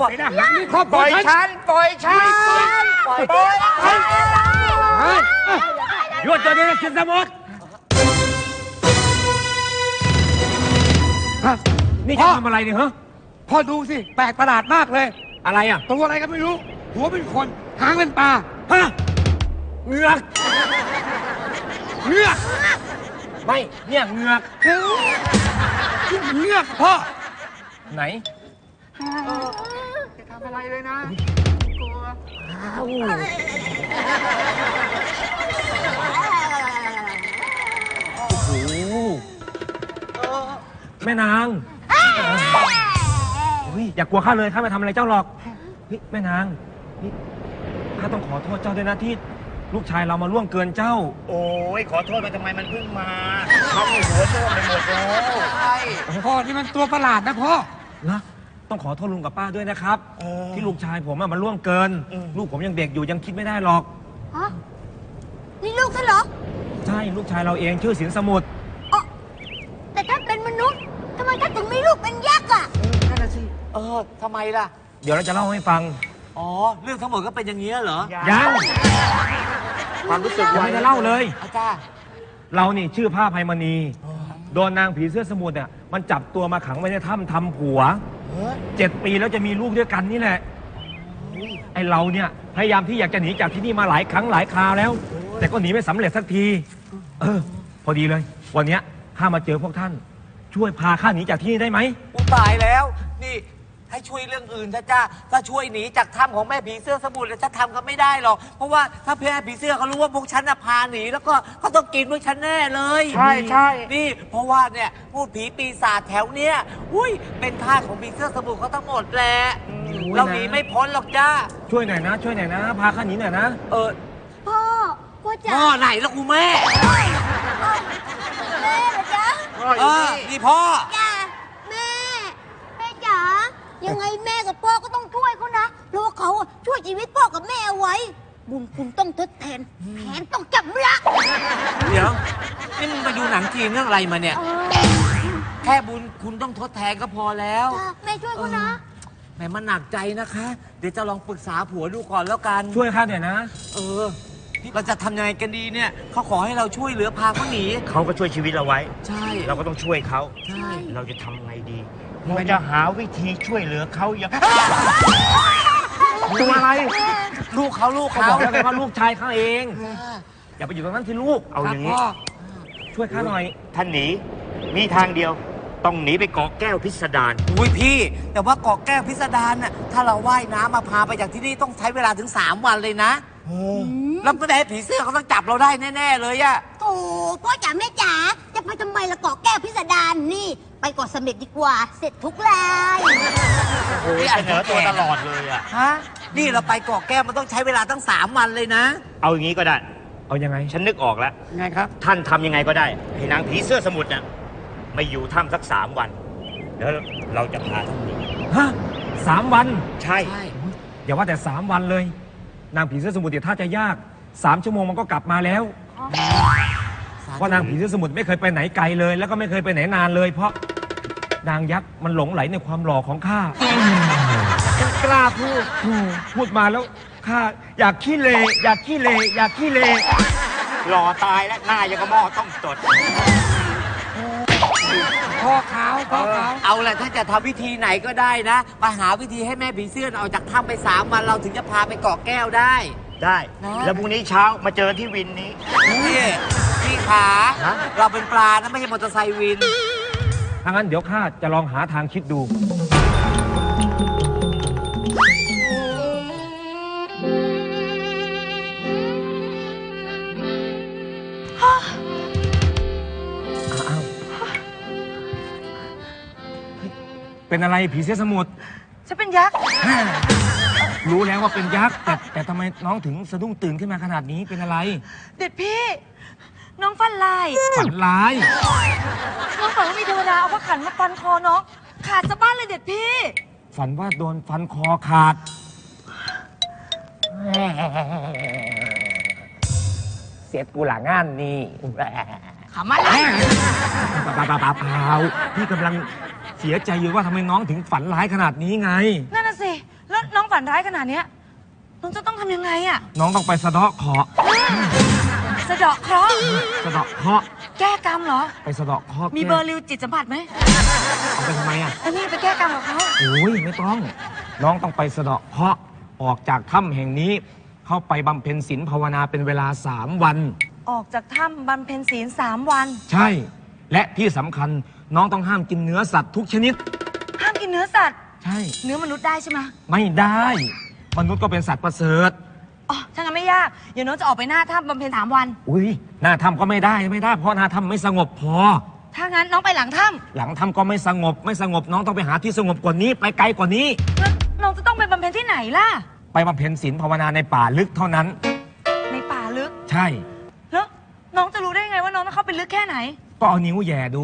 ไปไปนะหานี่ครอบคปรัวล่อยฉันฉันปล่อยฉันปล่อยปล่อยเฮ้ยหยุดตัวนี้นะสินสมุทรฮะนี่จะทำอะไรเนี่ยฮะพ่อดูสิแปลกประหลาดมากเลยอะไรอะตัวอะไรก็ไม่รู้ หัวเป็นคนหางเป็นปลาฮะเหงือกเงือกไม่เนี่ยเหงือกเงือกพ่อไหนจะทำ อะไรเลยนะกลัวโอ้โหแม่นางเฮ้ยอย่ากลัวข้าเลยข้าไม่ทำอะไรเจ้าหรอกเฮ้ยแม่นางนี่ข้าต้องขอโทษเจ้าด้วยนะที่ลูกชายเรามาล่วงเกินเจ้า โอ้ยขอโทษมาทำไมมันเพิ่งมาเขามีหัวโตไปหมดแล้วพ่อนี่มันตัวประหลาดนะพ่อ นะ ต้องขอโทษลุงกับป้าด้วยนะครับ เออที่ลูกชายผมอะมันล่วงเกิน อืม ลูกผมยังเด็กอยู่ยังคิดไม่ได้หรอก ฮะนี่ลูกท่านเหรอใช่ลูกชายเราเองชื่อสินสมุทรอ๋อแต่ท่านเป็นมนุษย์ทำไมท่านถึงมีลูกเป็นยักษ์อะ นั่นน่ะสิ เออทำไมล่ะ เดี๋ยวเราจะเล่าให้ฟังอ๋อ เรื่องทั้งหมดก็เป็นอย่างนี้ยเหรอ ยังความรู้สึกยังไว้ไม่ได้เล่าเลย อาจารย์ เรานี่ชื่อผ้าภัยมณี โดนนางผีเสื้อสมุทรเนี่ยมันจับตัวมาขังไว้ในถ้ำทำผัว เจ็ดปีแล้วจะมีลูกด้วยกันนี่แหละ ไอเราเนี่ยพยายามที่อยากจะหนีจากที่นี่มาหลายครั้งหลายคราวแล้ว แต่ก็หนีไม่สำเร็จสักที เออ พอดีเลย วันเนี้ยข้ามาเจอพวกท่าน ช่วยพาข้าหนีจากที่นี่ได้ไหมอุยตายแล้ว นี่ ช่วยเรื่องอื่นนะจ้าถ้าช่วยหนีจากถ้ำของแม่ผีเสื้อสมุทรเนี่ยฉันทำก็ไม่ได้หรอก เพราะว่าถ้าแม่ผีเสื้อเขารู้ว่าพวกฉันน่ะพาหนีแล้วก็เขาต้องกินพวกฉันแน่เลยใช่ใช่ นี่เพราะว่าเนี่ยพูดผีปีศาจแถวเนี้ยอุ้ยเป็นทาสของผีเสื้อสมุทรเขาทั้งหมดแหละโอ้ยเราหนีไม่พ้นหรอกจ้าช่วยหน่อยนะ ช่วยหน่อยนะ พาข้าหนีหน่อยนะ เออพ่อพ่อจ๋าพ่อไหนแล้วกูแม่ แม่เหรอจ๊ะ เออนี่พ่อ จ้าแม่แม่จ๋า ยังไงแม่กับพ่อก็ต้องช่วยเขานะเพราะว่าเขาอะช่วยชีวิตพ่อกับแม่เอาไว้ บุญคุณต้องทดแทนแผนต้องจำละเดี๋ยวนี่มึงไปดูหนังจีนเรื่องอะไรมาเนี่ยเออแค่บุญคุณต้องทดแทนก็พอแล้วจ้าแม่ช่วยเขานะ แหมมันหนักใจนะคะ เดี๋ยวจะลองปรึกษาผัวดูก่อนแล้วกัน ช่วยข้าหน่อยนะ เออ เราจะทำยังไงกันดีเนี่ยเขาขอให้เราช่วยเหลือพาเขาหนี เขาก็ช่วยชีวิตเราไว้ ใช่ เราก็ต้องช่วยเขา ใช่ เราจะทำไงดี เราจะหาวิธีช่วยเหลือเขาอย่างตัวอะไร ลูกเขาลูกเขาเขาบอกแล้วไงว่าลูกชายข้าเอง อย่าไปอยู่ตรงนั้นที่ลูก เอาอย่างนี้พ่อช่วยข้าหน่อย ท่านหนี มีทางเดียว ต้องหนีไปเกาะแก้วพิสดาร อุ้ยพี่ แต่ว่าเกาะแก้วพิสดารน่ะถ้าเราว่ายน้ำมาพาไปจากที่นี่ต้องใช้เวลาถึง 3 วันเลยนะ แล้วก็ได้ผีเสื้อเขาต้องจับเราได้แน่ๆเลยอะโถพ่อจ๋าแม่จ๋าจะไปทำไมละเกาะแก้วพิสดารนี่ ไปเกาะเสม็ดดีกว่า เสร็จทุกรายโอ้ยเสนอตัวตลอดเลยอะฮะนี่เราไปเกาะแก้วมันต้องใช้เวลาตั้ง3วันเลยนะ เอาอย่างนี้ก็ได้ เอายังไง ฉันนึกออกแล้ว ไงครับ ท่านทำยังไงก็ได้ให้นางผีเสื้อสมุทรน่ะไม่อยู่ถ้ำสักสามวัน แล้วเราจะพาท่านหนีฮะสามวัน ใช่ใช่อย่าว่าแต่สามวันเลย นางผีเสื้อสมุทรเดี๋ยวถ้าจะยาก สามชั่วโมงมันก็กลับมาแล้ว เพราะนางผีเสื้อสมุทรไม่เคยไปไหนไกลเลย แล้วก็ไม่เคยไปไหนนานเลย เพราะนางยักษ์มันหลงไหลในความหล่อของข้า กล้าพูดอืมพูดมาแล้วข้าอยากขี้เลอยากขี้เลอยากขี้เลหล่อตายและหน้ายังกระหม้อต้องตดพ่อขาวพ่อขาวเอาแหละถ้าจะทำวิธีไหนก็ได้นะ มาหาวิธีให้แม่ผีเสื้อออกจากถ้ำไปสามวันเราถึงจะพาไปเกาะแก้วได้ ได้นะแล้วพรุ่งนี้เช้ามาเจอที่วินนี้นี่พี่ขาฮะ เราเป็นปลานะไม่ใช่มอเตอร์ไซค์วิน ถ้างั้นเดี๋ยวข้าจะลองหาทางคิดดู อ้าวเฮ้ยเป็นอะไรผีเสื้อสมุทรฉันเป็นยักษ์ รู้แล้วว่าเป็นยักษ์แต่แต่ทำไมน้องถึงสะดุ้งตื่นขึ้นมาขนาดนี้เป็นอะไร เด็ดพี่ น้องฟันลาย ฝันร้าย น้องฝันว่ามีเทวดาเอาพระขันมาฟันคอน้อง ขาดสะบ้านเลยเด็ดพี่ ฝันว่าโดนฟันคอขาด เสียกูหลังงานนี่ขำอะไรปาปาปาเปล่าพี่กำลังเสียใจอยู่ว่าทำไมน้องถึงฝันร้ายขนาดนี้ไง นั่น น่ะสิน้องฝันร้ายขนาดเนี้ยน้องจะต้องทำยังไงอะน้องต้องไปสะเดาะเคราะห์สะเดาะเคราะห์สะเดาะเคราะห์แก้กรรมเหรอ ไปสะเดาะเคราะห์มีเบอร์ริวจิตสัมผัสไหมเอาไปทำไมอะอันนี้ไปแก้กรรมกับเขาโอ้ยไม่ต้อง น้องต้องไปสะเดาะเคราะห์ออกจากถ้ำแห่งนี้ เข้าไปบำเพ็ญศีลภาวนาเป็นเวลาสามวัน ออกจากถ้ำบำเพ็ญศีลสามวัน ใช่ และที่สำคัญน้องต้องห้ามกินเนื้อสัตว์ทุกชนิด ห้ามกินเนื้อสัตว์ ใช่ เนื้อมนุษย์ได้ใช่ไหมไม่ได้ มนุษย์ก็เป็นสัตว์ประเสริฐ อ๋อถ้างั้นไม่ยากเดี๋ยวน้องจะออกไปหน้าถ้ำบำเพ็ญสามวัน อุ้ยหน้าถ้ำก็ไม่ได้ไม่ได้ เพราะหน้าถ้ำไม่สงบพอ ถ้างั้นน้องไปหลังถ้หลังถ้ำก็ไม่สงบไม่สงบน้องต้องไปหาที่สงบกว่านี้ ไปไกลกว่านี้ำแล้วน้องจะต้องไปบำเพ็ญที่ไหนล่ะ ไปบำเพ็ญศีลภาวนาในป่าลึกเท่านั้น ในป่าลึก ใช่ แล้วน้องจะรู้ได้ไงว่าน้องต้องเข้าไปลึกแค่ไหน ก็เอานิ้วแหย่ดู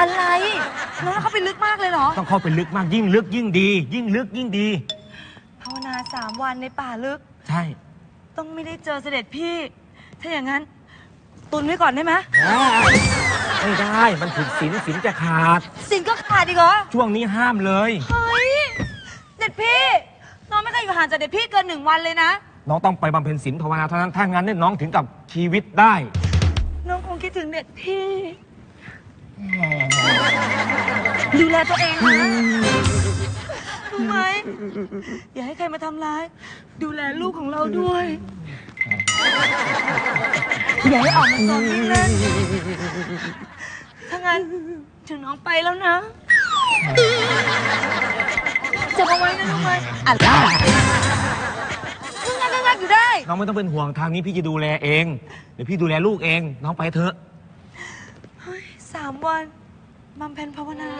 อะไร น้องต้องเข้าไปลึกมากเลยเหรอต้องเข้าไปลึกมากยิ่งลึกยิ่งดี ยิ่งลึกยิ่งดี ภาวนาสามวันในป่าลึก ใช่ต้องไม่ได้เจอเสด็จพี่ ถ้าอย่างนั้น ตุนไว้ก่อนได้ไหมไม่ได้มันผิดศีลศีลจะขาด สินก็ขาดอีกเหรอ ช่วงนี้ห้ามเลย เฮ้ย เด็ดพี่ น้องไม่เคยอยู่ห่างจากเด็ดพี่เกินหนึ่งวันเลยนะ น้องต้องไปบำเพ็ญศีลภาวนาเท่านั้นถ้างั้นเนี่ยน้องถึงกับชีวิตได้ น้องคงคิดถึงเด็ดพี่ ดูแลตัวเองนะรู้ไหมอย่าให้ใครมาทำร้าย ดูแลลูกของเราด้วย อย่าให้ออกมาซนยิ่งเล่นถ้างั้นถึงน้องไปแล้วนะจะมาไว้นะรู้ไหมอะไรงักงักอยู่ได้ น้องไม่ต้องเป็นห่วงทางนี้พี่จะดูแลเอง เดี๋ยวพี่ดูแลลูกเอง น้องไปเถอะสามวัน บำเพ็ญภาวนา